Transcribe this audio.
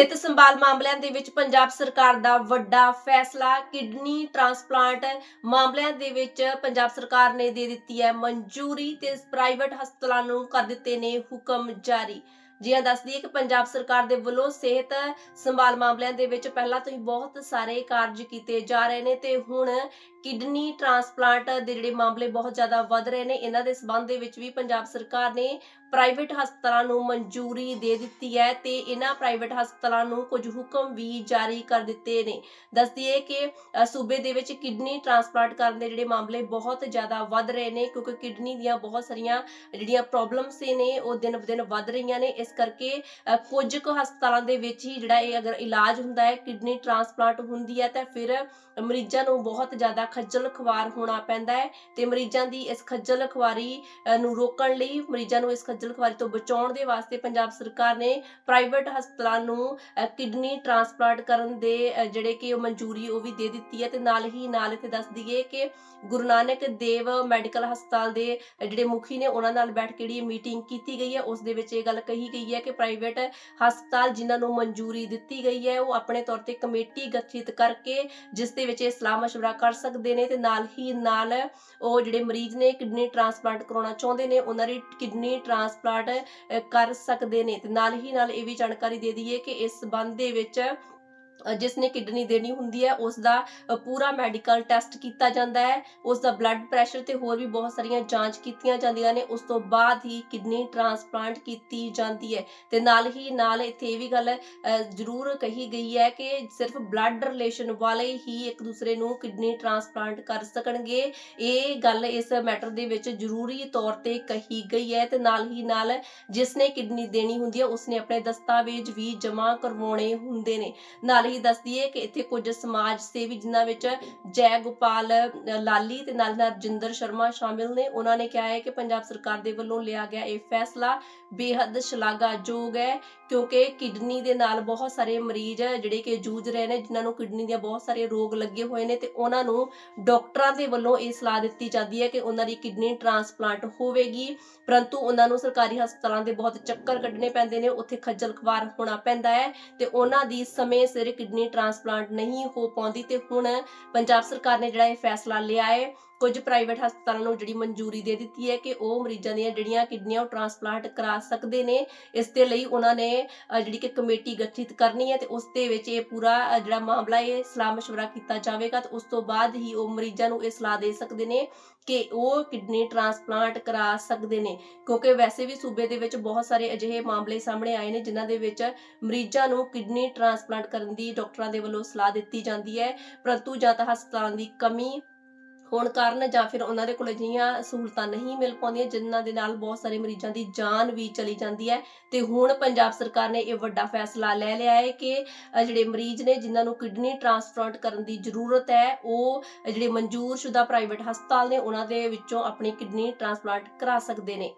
ਸਿਹਤ ਸੰਭਾਲ ਮਾਮਲਿਆਂ ਦੇ ਵਿੱਚ ਪੰਜਾਬ ਸਰਕਾਰ ਦਾ ਵੱਡਾ ਫੈਸਲਾ, ਕਿਡਨੀ ਟ੍ਰਾਂਸਪਲਾਂਟ ਮਾਮਲਿਆਂ ਦੇ ਵਿੱਚ ਪੰਜਾਬ ਸਰਕਾਰ ਨੇ ਦੇ ਦਿੱਤੀ ਹੈ ਮਨਜ਼ੂਰੀ ਤੇ ਪ੍ਰਾਈਵੇਟ ਹਸਪਤਾਲਾਂ ਨੂੰ ਕਰ ਦਿੱਤੇ ਨੇ ਹੁਕਮ ਜਾਰੀ। ਜੀ ਹਾਂ, ਦੱਸਦੀ ਹੈ ਕਿ ਪੰਜਾਬ ਸਰਕਾਰ ਦੇ ਵੱਲੋਂ ਸਿਹਤ ਸੰਭਾਲ ਮਾਮਲਿਆਂ ਦੇ ਵਿੱਚ ਪਹਿਲਾਂ ਤੋਂ ਹੀ ਬਹੁਤ ਸਾਰੇ ਕਾਰਜ ਕੀਤੇ ਜਾ ਰਹੇ ਨੇ ਤੇ ਹੁਣ ਕਿਡਨੀ ਟ੍ਰਾਂਸਪਲਾਂਟ ਦੇ ਜਿਹੜੇ ਮਾਮਲੇ ਬਹੁਤ ਜ਼ਿਆਦਾ ਵੱਧ ਰਹੇ ਨੇ। ਇਹਨਾਂ ਦੇ ਸਬੰਧ ਦੇ ਵਿੱਚ ਵੀ ਪੰਜਾਬ ਸਰਕਾਰ ਨੇ ਪ੍ਰਾਈਵੇਟ ਹਸਪਤਾਲਾਂ ਨੂੰ ਮਨਜ਼ੂਰੀ ਦੇ ਦਿੱਤੀ ਹੈ ਤੇ ਇਹਨਾਂ ਪ੍ਰਾਈਵੇਟ ਹਸਪਤਾਲਾਂ ਨੂੰ ਕੁਝ ਹੁਕਮ ਵੀ ਜਾਰੀ ਕਰ ਦਿੱਤੇ ਨੇ। ਦੱਸਦੀ ਹੈ ਕਿ ਸੂਬੇ ਦੇ ਵਿੱਚ ਕਿਡਨੀ ਟ੍ਰਾਂਸਪਲਾਂਟ ਕਰਨ ਦੇ ਜਿਹੜੇ ਮਾਮਲੇ ਬਹੁਤ ਜ਼ਿਆਦਾ ਵੱਧ ਰਹੇ ਨੇ ਕਿਉਂਕਿ ਕਿਡਨੀ ਦੀਆਂ ਬਹੁਤ ਸਾਰੀਆਂ ਜਿਹੜੀਆਂ ਪ੍ਰੋਬਲਮਸ ਨੇ, ਉਹ ਦਿਨ ਬ ਦਿਨ ਵੱਧ ਰਹੀਆਂ ਨੇ। ਇਸ ਕਰਕੇ ਅ, ਕੁਝ ਕੁ ਹਸਪਤਾਲਾਂ ਦੇ ਵਿੱਚ ਹੀ ਜਿਹੜਾ ਇਹ ਅਗਰ ਇਲਾਜ ਹੁੰਦਾ ਹੈ ਕਿਡਨੀ ਟ੍ਰਾਂਸਪਲਾਂਟ ਹੁੰਦੀ ਹੈ ਤਾਂ ਫਿਰ ਮਰੀਜ਼ਾਂ ਨੂੰ ਬਹੁਤ ਜ਼ਿਆਦਾ ਖੱਜਲ ਖਵਾਰ ਹੋਣਾ ਪੈਂਦਾ ਹੈ ਤੇ ਮਰੀਜ਼ਾਂ ਦੀ ਇਸ ਖੱਜਲ ਖਵਾਰੀ ਨੂੰ ਰੋਕਣ ਲਈ ਮਰੀਜ਼ਾਂ ਨੂੰ ਇਸ ਖੱਜਲ ਖਵਾਰੀ ਤੋਂ ਬਚਾਉਣ ਦੇ ਵਾਸਤੇ ਪੰਜਾਬ ਸਰਕਾਰ ਨੇ ਪ੍ਰਾਈਵੇਟ ਹਸਪਤਾਲਾਂ ਨੂੰ ਕਿਡਨੀ ਟ੍ਰਾਂਸਪਲਾਂਟ ਕਰਨ ਦੇ ਜਿਹੜੇ ਕਿ ਉਹ ਮਨਜ਼ੂਰੀ ਉਹ ਵੀ ਦੇ ਦਿੱਤੀ ਹੈ ਤੇ ਨਾਲ ਹੀ ਨਾਲ ਇੱਥੇ ਦੱਸ ਦਈਏ ਕਿ ਗੁਰੂ ਨਾਨਕ ਦੇਵ ਮੈਡੀਕਲ ਹਸਪਤਾਲ ਦੇ ਜਿਹੜੇ ਮੁਖੀ ਨੇ ਉਹਨਾਂ ਨਾਲ ਬੈਠ ਕੇ ਜਿਹੜੀ ਮੀਟਿੰਗ ਕੀਤੀ ਗਈ ਹੈ ਉਸ ਦੇ ਵਿੱਚ ਇਹ ਗੱਲ ਕਹੀ ਗਈ ਹੈ ਕਿ ਪ੍ਰਾਈਵੇਟ ਹਸਪਤਾਲ ਜਿਨ੍ਹਾਂ ਨੂੰ ਮਨਜ਼ੂਰੀ ਦਿੱਤੀ ਗਈ ਹੈ, ਉਹ ਆਪਣੇ ਤੌਰ ਤੇ ਕਮੇਟੀ ਗਠਿਤ ਕਰਕੇ ਜਿਸ ਦੇ ਵਿੱਚ ਇਹ ਸਲਾਹ ਮਸ਼ਵਰਾ ਕਰ ਸਕਦੇ ਨੇ ਤੇ ਨਾਲ ਹੀ ਨਾਲ ਉਹ ਜਿਹੜੇ ਮਰੀਜ਼ ਨੇ, ਕਿਡਨੀ ਟ੍ਰਾਂਸਪਲਾਂਟ ਕਰਾਉਣਾ ਚਾਹੁੰਦੇ ਨੇ, ਉਹਨਾਂ ਦੀ ਕਿਡਨੀ ਟ੍ਰਾਂਸਪਲਾਂਟ ਕਰ ਸਕਦੇ ਨੇ ਤੇ ਨਾਲ ਹੀ ਨਾਲ ਇਹ ਵੀ ਜਾਣਕਾਰੀ ਦੇ ਦਈਏ ਕਿ ਇਸ ਸੰਬੰਧ ਦੇ ਵਿੱਚ ਜਿਸ ਨੇ ਕਿਡਨੀ ਦੇਣੀ ਹੁੰਦੀ ਹੈ, ਉਸ ਦਾ ਪੂਰਾ ਮੈਡੀਕਲ ਟੈਸਟ ਕੀਤਾ ਜਾਂਦਾ ਹੈ। ਉਸ ਦਾ ਬਲੱਡ ਪ੍ਰੈਸ਼ਰ ਤੇ ਹੋਰ ਵੀ ਬਹੁਤ ਸਾਰੀਆਂ ਜਾਂਚ ਕੀਤੀਆਂ ਜਾਂਦੀਆਂ ਨੇ। ਉਸ ਤੋਂ ਬਾਅਦ ਹੀ ਕਿਡਨੀ ਟ੍ਰਾਂਸਪਲਾਂਟ ਕੀਤੀ ਜਾਂਦੀ ਹੈ। ਤੇ ਨਾਲ ਹੀ ਨਾਲ ਇੱਥੇ ਇਹ ਵੀ ਗੱਲ ਜ਼ਰੂਰ ਕਹੀ ਗਈ ਹੈ ਕਿ ਸਿਰਫ ਬਲੱਡ ਰਿਲੇਸ਼ਨ ਵਾਲੇ ਹੀ ਇੱਕ ਦੂਸਰੇ ਨੂੰ ਕਿਡਨੀ ਟ੍ਰਾਂਸਪਲਾਂਟ ਕਰ ਸਕਣਗੇ। ਇਹ ਗੱਲ ਇਸ ਮੈਟਰ ਦੇ ਵਿੱਚ ਜ਼ਰੂਰੀ ਤੌਰ ਤੇ ਕਹੀ ਗਈ ਹੈ ਤੇ ਨਾਲ ਹੀ ਨਾਲ ਜਿਸ ਨੇ ਕਿਡਨੀ ਦੇਣੀ ਹੁੰਦੀ ਹੈ, ਉਸ ਨੇ ਆਪਣੇ ਦਸਤਾਵੇਜ਼ ਵੀ ਜਮ੍ਹਾਂ ਕਰਵਾਉਣੇ ਹੁੰਦੇ ਨੇ। ਨਾਲ ਹੀ ਦੱਸਦੀ ਹੈ ਕਿ ਇੱਥੇ ਕੁਝ ਸਮਾਜ ਸੇਵੀ ਜਿਨ੍ਹਾਂ ਵਿੱਚ ਜੈ ਗੋਪਾਲ ਲਾਲੀ ਤੇ ਨਾਲ ਨਾਲ ਰਜਿੰਦਰ ਸ਼ਰਮਾ ਸ਼ਾਮਿਲ ਨੇ। ਉਹਨਾਂ ਨੇ ਕਿਹਾ ਹੈ ਕਿ ਪੰਜਾਬ ਸਰਕਾਰ ਦੇ ਵੱਲੋਂ ਲਿਆ ਗਿਆ ਇਹ ਫੈਸਲਾ ਬੇਹੱਦ ਸ਼ਲਾਘਾਯੋਗ ਹੈ ਕਿਉਂਕਿ ਕਿਡਨੀ ਦੇ ਨਾਲ ਬਹੁਤ ਸਾਰੇ ਮਰੀਜ਼ ਜਿਹੜੇ ਕਿ ਜੂਝ ਰਹੇ ਨੇ, ਜਿਨ੍ਹਾਂ ਨੂੰ ਕਿਡਨੀ ਦੀਆਂ ਬਹੁਤ ਸਾਰੇ ਰੋਗ ਲੱਗੇ ਹੋਏ ਨੇ ਤੇ ਉਹਨਾਂ ਨੂੰ ਡਾਕਟਰਾਂ ਦੇ ਵੱਲੋਂ ਇਹ ਸਲਾਹ ਦਿੱਤੀ ਜਾਂਦੀ ਹੈ ਕਿ ਉਹਨਾਂ ਦੀ ਕਿਡਨੀ ਟ੍ਰਾਂਸਪਲਾਂਟ ਹੋਵੇਗੀ। ਪਰੰਤੂ ਉਹਨਾਂ ਨੂੰ ਸਰਕਾਰੀ ਹਸਪਤਾਲਾਂ ਦੇ ਬਹੁਤ ਚੱਕਰ ਕੱਢਣੇ ਪੈਂਦੇ ਨੇ, ਉੱਥੇ ਖੱਜਲ ਖਵਾਰ ਹੋਣਾ ਪੈਂਦਾ ਹੈ ਤੇ ਉਹਨਾਂ ਦੀ ਸਮੇਂ ਸਿਰ ਕਿਡਨੀ ਟ੍ਰਾਂਸਪਲਾਂਟ ਨਹੀਂ ਹੋ ਪਾਉਂਦੀ ਤੇ ਹੁਣ ਪੰਜਾਬ ਸਰਕਾਰ ਨੇ ਜਿਹੜਾ ਇਹ ਫੈਸਲਾ ਲਿਆ ਹੈ ਕੁਝ ਪ੍ਰਾਈਵੇਟ ਹਸਪਤਾਲਾਂ ਨੂੰ ਜਿਹੜੀ ਮਨਜ਼ੂਰੀ ਦੇ ਦਿੱਤੀ ਹੈ ਕਿ ਉਹ ਮਰੀਜ਼ਾਂ ਦੀਆਂ ਜਿਹੜੀਆਂ ਕਿਡਨੀਆਂ ਉਹ ਟ੍ਰਾਂਸਪਲਾਂਟ ਕਰਾ ਸਕਦੇ ਨੇ ਇਸ ਦੇ ਲਈ ਉਹਨਾਂ ਨੇ ਅ, ਜਿਹੜੀ ਕਿ ਕਮੇਟੀ ਗਠਿਤ ਕਰਨੀ ਹੈ ਤੇ ਉਸ ਦੇ ਵਿੱਚ ਇਹ ਪੂਰਾ ਅ, ਜਿਹੜਾ ਮਾਮਲਾ ਇਹ ਸਲਾਹ مشورہ ਕੀਤਾ ਜਾਵੇਗਾ ਤੇ ਉਸ ਤੋਂ ਬਾਅਦ ਹੀ ਉਹ ਮਰੀਜ਼ਾਂ ਨੂੰ ਇਹ ਸਲਾਹ ਦੇ ਸਕਦੇ ਨੇ ਕਿ ਉਹ ਕਿਡਨੀ ਟ੍ਰਾਂਸਪਲਾਂਟ ਕਰਾ ਸਕਦੇ ਨੇ ਕਿਉਂਕਿ ਵੈਸੇ ਵੀ ਸੂਬੇ ਦੇ ਵਿੱਚ ਬਹੁਤ ਸਾਰੇ ਅਜਿਹੇ ਮਾਮਲੇ ਸਾਹਮਣੇ ਆਏ ਨੇ ਜਿਨ੍ਹਾਂ ਦੇ ਵਿੱਚ ਮਰੀਜ਼ਾਂ ਨੂੰ ਕਿਡਨੀ ਟ੍ਰਾਂਸਪਲਾਂਟ ਕਰਨ ਦੀ ਡਾਕਟਰਾਂ ਦੇ ਵੱਲੋਂ ਸਲਾਹ ਦਿੱਤੀ ਜਾਂਦੀ ਹੈ ਪਰੰਤੂ ਜਾਂ ਤਾਂ ਹਸਪਤਾਲਾਂ ਦੀ ਕਮੀ ਹੋਣ ਕਾਰਨ ਜਾਂ ਫਿਰ ਉਹਨਾਂ ਦੇ ਕੋਲ ਅਜਿਹੀਆਂ ਸਹੂਲਤਾਂ ਨਹੀਂ ਮਿਲ ਪਾਉਂਦੀਆਂ, ਜਿਨ੍ਹਾਂ ਦੇ ਨਾਲ ਬਹੁਤ ਸਾਰੇ ਮਰੀਜ਼ਾਂ ਦੀ ਜਾਨ ਵੀ ਚਲੀ ਜਾਂਦੀ ਹੈ। ਤੇ ਹੁਣ ਪੰਜਾਬ ਸਰਕਾਰ ਨੇ ਇਹ ਵੱਡਾ ਫੈਸਲਾ ਲੈ ਲਿਆ ਹੈ ਕਿ ਜਿਹੜੇ ਮਰੀਜ਼ ਨੇ ਜਿਨ੍ਹਾਂ ਨੂੰ ਕਿਡਨੀ ਟ੍ਰਾਂਸਪਲਾਂਟ ਕਰਨ ਦੀ ਜ਼ਰੂਰਤ ਹੈ, ਉਹ ਜਿਹੜੇ ਮਨਜ਼ੂਰਸ਼ੁਦਾ ਪ੍ਰਾਈਵੇਟ ਹਸਪਤਾਲ ਨੇ, ਉਹਨਾਂ ਦੇ ਵਿੱਚੋਂ ਆਪਣੀ ਕਿਡਨੀ ਟ੍ਰਾਂਸਪਲਾਂਟ ਕਰਾ ਸਕਦੇ ਨੇ।